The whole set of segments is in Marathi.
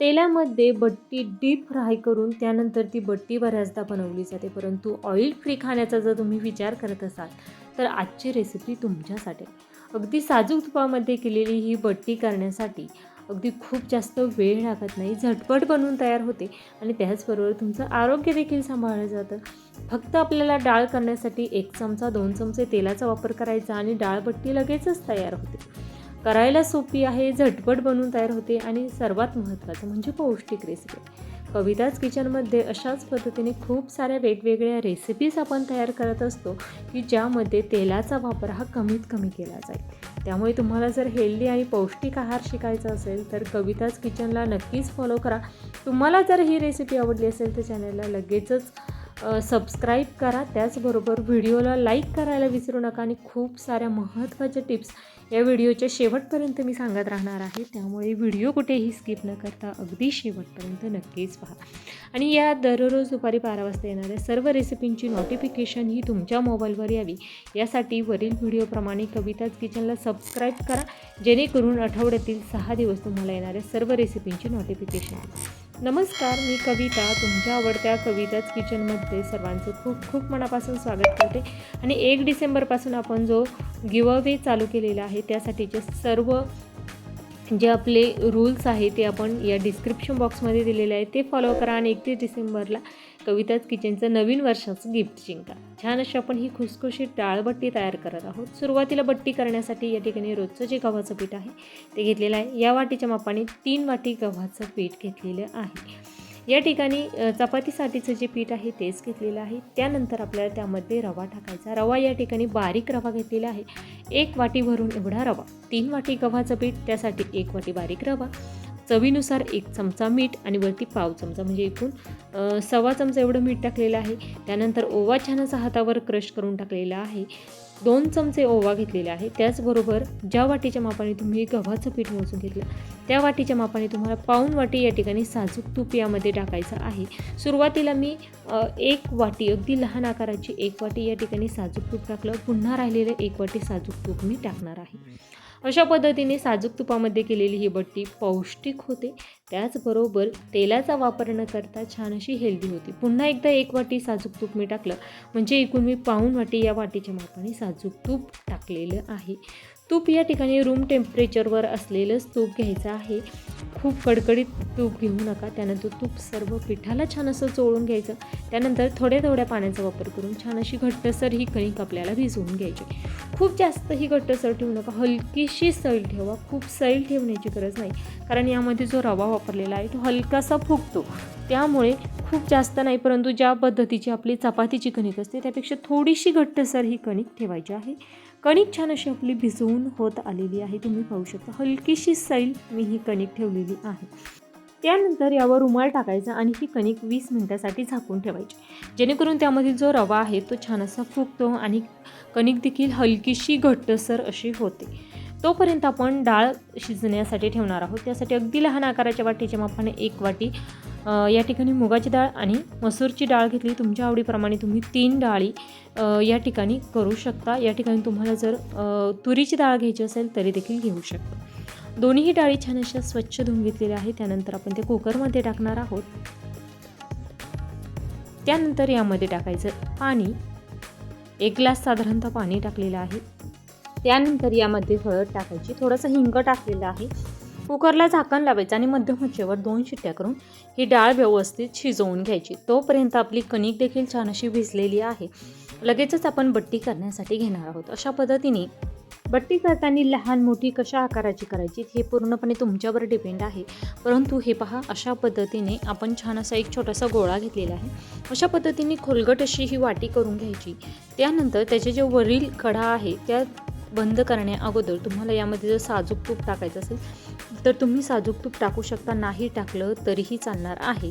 तेलामध्ये बट्टी डीप फ्राय करून त्यानंतर ती बट्टी बऱ्याचदा बनवली जाते. परंतु ऑइल फ्री खाण्याचा जर तुम्ही विचार करत असाल तर आजची रेसिपी तुमच्यासाठी. अगदी साजूक तुपामध्ये केलेली ही बट्टी करण्यासाठी अगदी खूप जास्त वेळ लागत नाही. झटपट बनवून तयार होते आणि त्याचबरोबर तुमचं आरोग्य देखील सांभाळलं जातं. फक्त आपल्याला डाळ करण्यासाठी एक चमचा दोन चमचे तेलाचा वापर करायचा आणि डाळबट्टी लगेचच तयार होते. करायला सोपी आहे झटपट बनून तयार होते आणि सर्वात महत्त्वाचं म्हणजे पौष्टिक रेसिपी कविताज किचनमध्ये अशाच पद्धतीने खूप साऱ्या वेगवेगळ्या रेसिपीज आपण तयार करत असतो की ज्यामध्ये तेलाचा वापर हा कमीत कमी केला जाईल. त्यामुळे तुम्हाला जर हेल्दी आणि पौष्टिक आहार शिकायचा असेल तर कविताज किचनला नक्कीच फॉलो करा. तुम्हाला जर ही रेसिपी आवडली असेल तर चॅनलला लगेचच सबस्क्राईब करा. त्याचबरोबर व्हिडिओला लाईक करायला विसरू नका आणि खूप साऱ्या महत्त्वाच्या टिप्स या व्हिडिओच्या शेवटपर्यंत मी सांगत राहणार आहे. त्यामुळे व्हिडिओ कुठेही स्किप न करता अगदी शेवटपर्यंत नक्कीच पहा. आणि या दररोज दुपारी बारा वाजता येणाऱ्या सर्व रेसिपींची नोटिफिकेशन ही तुमच्या मोबाईलवर यावी. यासाठी वरील व्हिडिओप्रमाणे कविताज किचनला सबस्क्राईब करा. जेणेकरून आठवड्यातील सहा दिवस तुम्हाला येणाऱ्या सर्व रेसिपींची नोटिफिकेशन नमस्कार मी कविता. तुमच्या आवडत्या कविताच किचनमध्ये सर्वांचं खूप खूप मनापासून स्वागत करते. आणि एक डिसेंबरपासून आपण जो गिव अवे चालू केलेला आहे त्यासाठीचे सर्व जे आपले रूल्स आहे ते आपण या डिस्क्रिप्शन बॉक्समध्ये दिलेले आहे ते फॉलो करा आणि एकतीस डिसेंबरला कविताच किचनचं नवीन वर्षाचं गिफ्ट जिंका. छान अशी आपण ही खुसखुशीत डाळबट्टी तयार करत आहोत. सुरुवातीला बट्टी करण्यासाठी या ठिकाणी रोजचं जे गव्हाचं पीठ आहे ते घेतलेलं आहे. या वाटीच्या मापाने तीन वाटी गव्हाचं पीठ घेतलेलं आहे. या ठिकाणी चपातीसाठीचं जे पीठ आहे तेच घेतलेलं आहे. त्यानंतर आपल्याला त्यामध्ये रवा टाकायचा. रवा या ठिकाणी बारीक रवा घेतलेला आहे. एक वाटी भरून एवढा रवा. तीन वाटी गव्हाचं पीठ त्यासाठी एक वाटी बारीक रवा. चवीनुसार एक चमचा मीठ आणि वरती पाव चमचा. म्हणजे एकूण सव्वा चमचा एवढं मीठ टाकलेलं आहे. त्यानंतर ओवा छान असा हातावर क्रश करून टाकलेला आहे. दोन चमचे ओवा घेतलेले आहे. त्याचबरोबर ज्या वाटीच्या मापाने तुम्ही गव्हाचं पीठ मोजून घेतलं त्या वाटीच्या मापाने तुम्हाला पाऊन वाटी या ठिकाणी साजूक तूप यामध्ये टाकायचं आहे. सुरुवातीला मी एक वाटी अगदी लहान आकाराची एक वाटी या ठिकाणी साजूक तूप टाकलं. पुन्हा राहिलेलं एक वाटी साजूक तूप मी टाकणार आहे. अशा पद्धतीने साजूक तुपामध्ये केलेली ही बट्टी पौष्टिक होते. त्याचबरोबर तेलाचा वापर न करता छान अशी हेल्दी होती. पुन्हा एकदा एक वाटी साजूक तूप मी टाकलं. म्हणजे एकूण मी पाऊन वाटी या वाटीच्या मापाने साजूक तूप टाकलेलं आहे. तूप या ठिकाणी रूम टेम्परेचरवर असलेलंच तूप घ्यायचं आहे. खूप कडकडीत तूप घेऊ नका. त्यानंतर तूप सर्व पिठाला छान असं चोळून घ्यायचं. त्यानंतर थोड्या थोड्या पाण्याचा वापर करून छान अशी घट्टसर ही कणिक आपल्याला भिजवून घ्यायची. खूप जास्त ही घट्टसर ठेवू नका. हलकीशी सैल ठेवा. खूप सैल ठेवण्याची गरज नाही. कारण यामध्ये जो रवा वापरलेला आहे तो हलकासा फुगतो. त्यामुळे खूप जास्त नाही परंतु ज्या पद्धतीची आपली चपातीची कणिक असते त्यापेक्षा थोडीशी घट्टसर ही कणिक ठेवायची आहे. कणिक छान अशी आपली भिजवून होत आलेली आहे. तुम्ही पाहू शकता. हलकीशी सैल मी ही कणिक ठेवलेली आहे. त्यानंतर यावर रुमाल टाकायचा आणि ही कणिक वीस मिनटासाठी झाकून ठेवायची. जेणेकरून त्यामधील जो रवा आहे तो छान असा फुगतो आणि कणिक देखील हलकीशी घट्टसर अशी होते. तोपर्यंत आपण डाळ शिजण्यासाठी ठेवणार आहोत. त्यासाठी अगदी लहान आकाराच्या वाटीच्या मापाने एक वाटी या ठिकाणी मुगाची डाळ आणि मसूरची डाळ घेतली. तुमच्या आवडीप्रमाणे तुम्ही तीन डाळी या ठिकाणी करू शकता. या ठिकाणी तुम्हाला जर तुरीची डाळ घ्यायची असेल तरी देखील घेऊ शकता. दोन्हीही डाळी छान अशा स्वच्छ धुवून घेतलेल्या आहे त्यानंतर आपण ते कुकरमध्ये टाकणार आहोत. त्यानंतर यामध्ये टाकायचं पाणी. एक ग्लास साधारणतः पाणी टाकलेलं आहे. त्यानंतर यामध्ये हळद टाकायची. थोडंसं हिंग टाकलेलं आहे. कुकरला झाकण लावायचं आणि मध्यम आचेवर दोन शिट्ट्या करून ही डाळ व्यवस्थित शिजवून घ्यायची. तोपर्यंत आपली कणिक देखील छान अशी भिजलेली आहे. लगेचच आपण बट्टी करण्यासाठी घेणार आहोत. अशा पद्धतीने बट्टी करताना लहान मोठी कशा आकाराची करायची हे पूर्णपणे तुमच्यावर डिपेंड आहे. परंतु हे पहा अशा पद्धतीने आपण छान असा एक छोटासा गोळा घेतलेला आहे. अशा पद्धतीने खोलगट अशी ही वाटी करून घ्यायची. त्यानंतर त्याचे जे वरील कडा आहे त्या बंद करण्या अगोदर तुम्हाला यामध्ये जर साजूक तूप टाकायचं असेल तर तुम्ही साजूक तूप टाकू शकता नाही टाकलं तरीही चालणार आहे.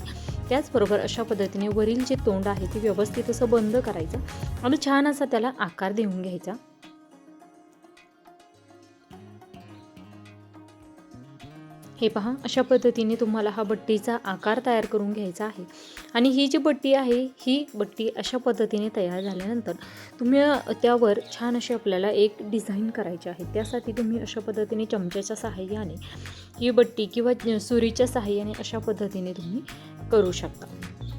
त्याचबरोबर अशा पद्धतीने वरील जे तोंड आहे ते व्यवस्थित असं बंद करायचं आणि छान असा त्याला आकार देऊन घ्यायचा. हे पहा अशा पद्धतीने तुम्हाला हा बट्टीचा आकार तयार करून घ्यायचा आहे. आणि ही जी बट्टी आहे ही बट्टी अशा पद्धतीने तयार झाल्यानंतर तुम्ही त्यावर छान अशी आपल्याला एक डिझाईन करायची आहे. त्यासाठी तुम्ही अशा पद्धतीने चमच्याच्या सहाय्याने ही बट्टी किंवा सुरीच्या सहाय्याने अशा पद्धतीने तुम्ही करू शकता.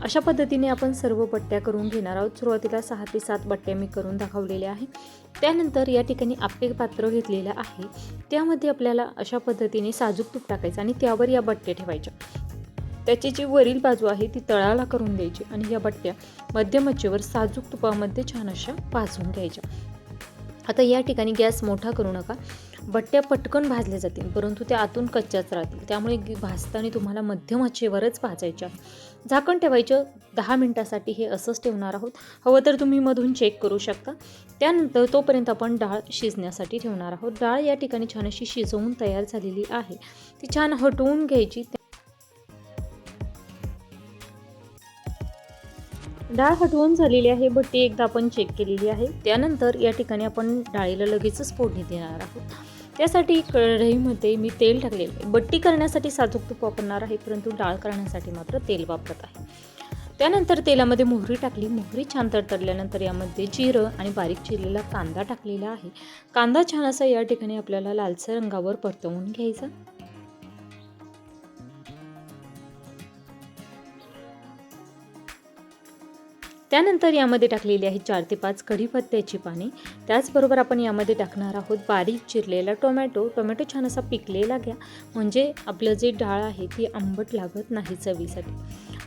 अशा पद्धतीने आपण सर्व बट्ट्या करून घेणार आहोत. सुरुवातीला सहा ते सात बट्ट्या मी करून दाखवलेल्या आहे. त्यानंतर या ठिकाणी आपले पात्र घेतलेलं आहे. त्यामध्ये आपल्याला अशा पद्धतीने साजूक तूप टाकायचं आणि त्यावर या बट्ट्या ठेवायच्या. त्याची जी वरील बाजू आहे ती तळाला करून द्यायची आणि या बट्ट्या मध्यमच्छेवर साजूक तुपामध्ये छान अशा भाजून घ्यायच्या. आता या ठिकाणी गॅस मोठा करू नका. बट्ट्या पटकन भाजल्या जातील परंतु त्या आतून कच्च्याच राहतील. त्यामुळे भाजताना तुम्हाला मध्यम आचेवरच भाजायच्या. झाकण ठेवायचं दहा मिनटासाठी हे असंच ठेवणार आहोत. हवं तर तुम्ही मधून चेक करू शकता. त्यानंतर तोपर्यंत आपण डाळ शिजण्यासाठी ठेवणार आहोत. डाळ या ठिकाणी छान अशी शिजवून तयार झालेली आहे. ती छान हटवून घ्यायची. डाळ हटवून झालेली आहे. बट्टी एकदा आपण चेक केलेली आहे. त्यानंतर या ठिकाणी आपण डाळीला लगेचच फोडणी देणार आहोत. त्यासाठी कढईमध्ये मी तेल टाकलेलं आहे. बट्टी करण्यासाठी साजूक तूप वापरणार आहे परंतु डाळ करण्यासाठी मात्र तेल वापरत आहे. त्यानंतर तेलामध्ये मोहरी टाकली. मोहरी छान तडतडल्यानंतर यामध्ये जिरं आणि बारीक चिरलेला कांदा टाकलेला आहे. कांदा छान असा या ठिकाणी आपल्याला लालसर रंगावर परतवून घ्यायचा. त्यानंतर यामध्ये टाकलेली आहे चार ते पाच कढीपत्त्याची पाने. त्याचबरोबर आपण यामध्ये टाकणार आहोत बारीक चिरलेला टोमॅटो. टोमॅटो छान असा पिकलेला घ्या. म्हणजे आपलं जे डाळ आहे ती आंबट लागत नाही चवीसाठी.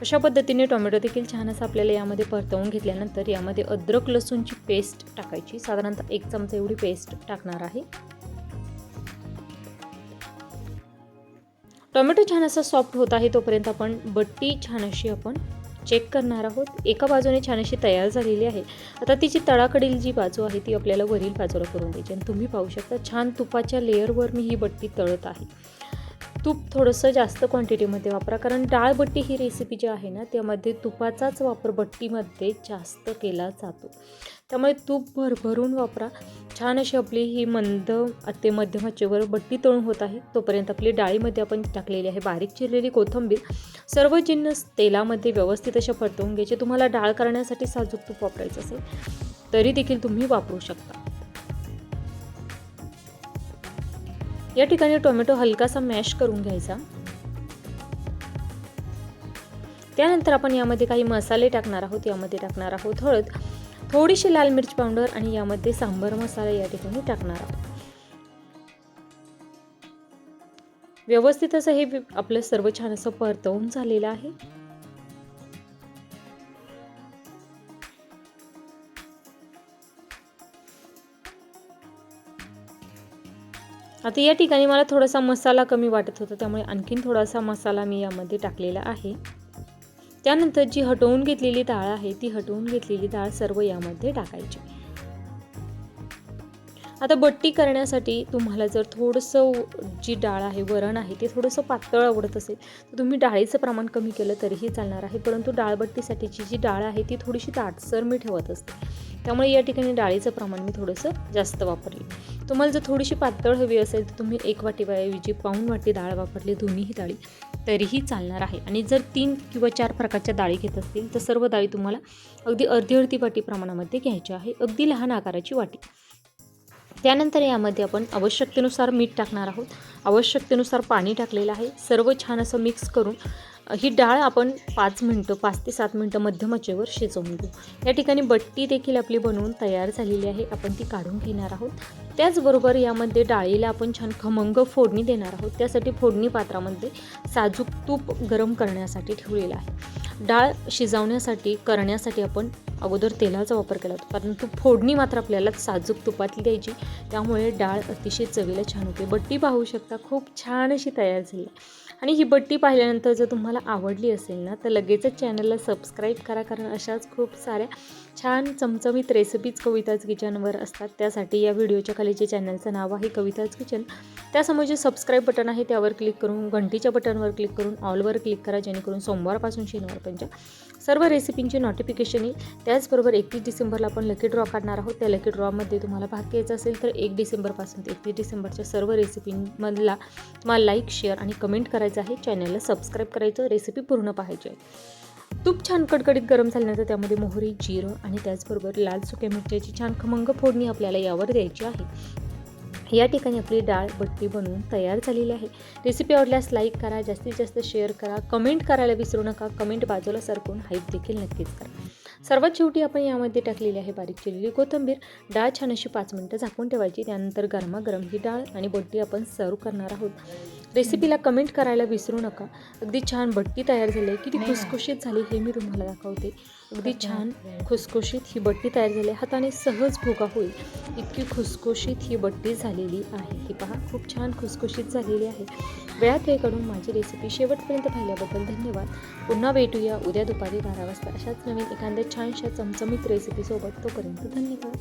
अशा पद्धतीने टोमॅटो देखील छान असं आपल्याला यामध्ये परतवून घेतल्यानंतर यामध्ये अद्रक लसूणची पेस्ट टाकायची. साधारणतः एक चमचा एवढी पेस्ट टाकणार आहे. टोमॅटो छान असा सॉफ्ट होत आहे तोपर्यंत आपण बट्टी छान अशी आपण चेक करणार आहोत. एका बाजूने छान अशी तयार झालेली आहे. आता तिची तळाकडील जी बाजू आहे ती आपल्याला वरील बाजूला करून द्यायची आणि तुम्ही पाहू शकता छान तुपाच्या लेअरवर मी ही बट्टी तळत आहे. तूप थोडंसं जास्त क्वांटिटीमध्ये वापरा. कारण डाळबट्टी ही रेसिपी जी आहे ना त्यामध्ये तुपाचाच वापर बट्टीमध्ये जास्त केला जातो. त्यामुळे तूप भरभरून वापरा. छान अशी आपली ही मंद ते मध्यम आचेवर बट्टी तळून होत आहे. तोपर्यंत आपली डाळीमध्ये आपण टाकलेली आहे बारीक चिरलेली कोथिंबीर. सर्व जिन्नस तेलामध्ये व्यवस्थित अशा परतवून घ्यायचे. तुम्हाला डाळ करण्यासाठी साजूक तूप वापरायचं असेल तरी देखील तुम्ही वापरू शकता. या ठिकाणी टोमॅटो हलकासा मॅश करून घ्यायचा. त्यानंतर आपण यामध्ये काही मसाले टाकणार आहोत. यामध्ये टाकणार आहोत हळद थोडीशी लाल मिरच पावडर आणि यामध्ये सांबर मसाला या ठिकाणी टाकणार आहोत. व्यवस्थित असं हे आपलं सर्व छान असं परतवून झालेलं आहे. आता या ठिकाणी मला थोडासा मसाला कमी वाटत होता त्यामुळे आणखीन थोडासा मसाला मी यामध्ये टाकलेला आहे. त्यानंतर जी हटवून घेतलेली डाळ आहे ती हटवून घेतलेली डाळ सर्व यामध्ये टाकायची. आता बट्टी करण्यासाठी तुम्हाला जर थोडंसं जी डाळ आहे वरण आहे ते थोडंसं पातळ आवडत असेल तर तुम्ही डाळीचं प्रमाण कमी केलं तरीही चालणार आहे परंतु डाळबट्टीसाठीची जी डाळ आहे ती थोडीशी ताटसर मी ठेवत असते. त्यामुळे या ठिकाणी डाळीचं प्रमाण मी थोडंसं जास्त वापरले. तुम्हाला जर थोडीशी पातळ हवी असेल तर तुम्ही एक वाटीऐवजी पाऊण वाटी डाळ वापरली दोन्हीही डाळी तरीही चालणार आहे. आणि जर तीन किंवा चार प्रकारच्या डाळी घेत असतील तर सर्व डाळी तुम्हाला अगदी अर्धी अर्धी वाटी प्रमाणामध्ये घ्यायची आहे अगदी लहान आकाराची वाटी. त्यानंतर यामध्ये आपण आवश्यकतेनुसार मीठ टाकणार आहोत. आवश्यकतेनुसार पाणी टाकलेलं आहे. सर्व छान असं मिक्स करून ही डाळ आपण पाच मिनटं पाच ते सात मिनटं मध्यम आचेवर शिजवून घेऊ. या ठिकाणी बट्टी देखील आपली बनवून तयार झालेली आहे. आपण ती काढून घेणार आहोत. त्याचबरोबर यामध्ये डाळीला आपण छान खमंग फोडणी देणार आहोत. त्यासाठी फोडणी पात्रामध्ये साजूक तूप गरम करण्यासाठी ठेवलेलं आहे. डाळ शिजवण्यासाठी करण्यासाठी आपण अगोदर तेलाचा वापर केला होता. परंतु फोडणी मात्र आपल्याला साजूक तुपातली द्यायची. त्यामुळे डाळ अतिशय चवीला छान होते. बट्टी पाहू शकता खूप छान अशी तयार झाली आहे. आणि ही बट्टी पाहिल्यानंतर जर तुम्हाला आवडली असेल ना तर लगेचच चॅनलला सबस्क्राईब करा कारण अशाच खूप साऱ्या छान चमचमीत रेसिपीज कविताज किचनवर असतात. त्यासाठी या व्हिडिओच्या खाली जे चॅनलचं नाव आहे कविताज किचन त्यासमोर जे सबस्क्राईब बटन आहे त्यावर क्लिक करून घंटीच्या बटनवर क्लिक करून ऑलवर क्लिक करा जेणेकरून सोमवारपासून शनिवारपर्यंत सर्व रेसिपींची नोटिफिकेशन येईल. त्याचबरोबर एकतीस डिसेंबरला आपण लकी ड्रॉ काढणार आहोत. त्या लकी ड्रॉमध्ये तुम्हाला भाग घ्यायचा असेल तर एक डिसेंबरपासून ते एकतीस डिसेंबरच्या सर्व रेसिपींमधला तुम्हाला लाईक शेअर आणि कमेंट करायचं आहे. चॅनलला सबस्क्राईब करायचं. रेसिपी पूर्ण पाहायची आहे. तूप छान कडकडीत गरम झाल्यानंतर त्यामध्ये मोहरी जिरं आणि त्याचबरोबर लाल सुक्या मिरच्याची छान खमंग फोडणी आपल्याला यावर द्यायची आहे. या ठिकाणी आपली डाळ बट्टी बनवून तयार झालेली आहे. रेसिपी आवडल्यास लाईक करा जास्तीत जास्त शेअर करा. कमेंट करायला विसरू नका. कमेंट बाजूला सरकून हाईप देखील नक्कीच करा. सर्वात शेवटी आपण यामध्ये टाकलेली आहे बारीक चिरलेली कोथिंबीर. डाळ छान अशी पाच मिनटं झाकून ठेवायची. त्यानंतर गरमागरम ही डाळ आणि बट्टी आपण सर्व करणार आहोत. रेसिपीला कमेंट करायला विसरू नका. अगदी छान बट्टी तयार झाली आहे. किती खुसखुशीत झाली हे मी तुम्हाला दाखवते. अगदी छान खुसखुशीत ही बट्टी तयार झाली. आहे हाताने सहज भुगा होईल. इतकी खुसखुशीत ही बट्टी झालेली आहे. ही पहा खूप छान खुसखुशीत झालेली आहे. वेळात वेळ काढून माझी रेसिपी शेवटपर्यंत पाहिल्याबद्दल धन्यवाद. पुन्हा भेटूया उद्या दुपारी बारा वाजता अशाच नवीन एखाद्या छानशा चमचमीत रेसिपीसोबत तोपर्यंत धन्यवाद.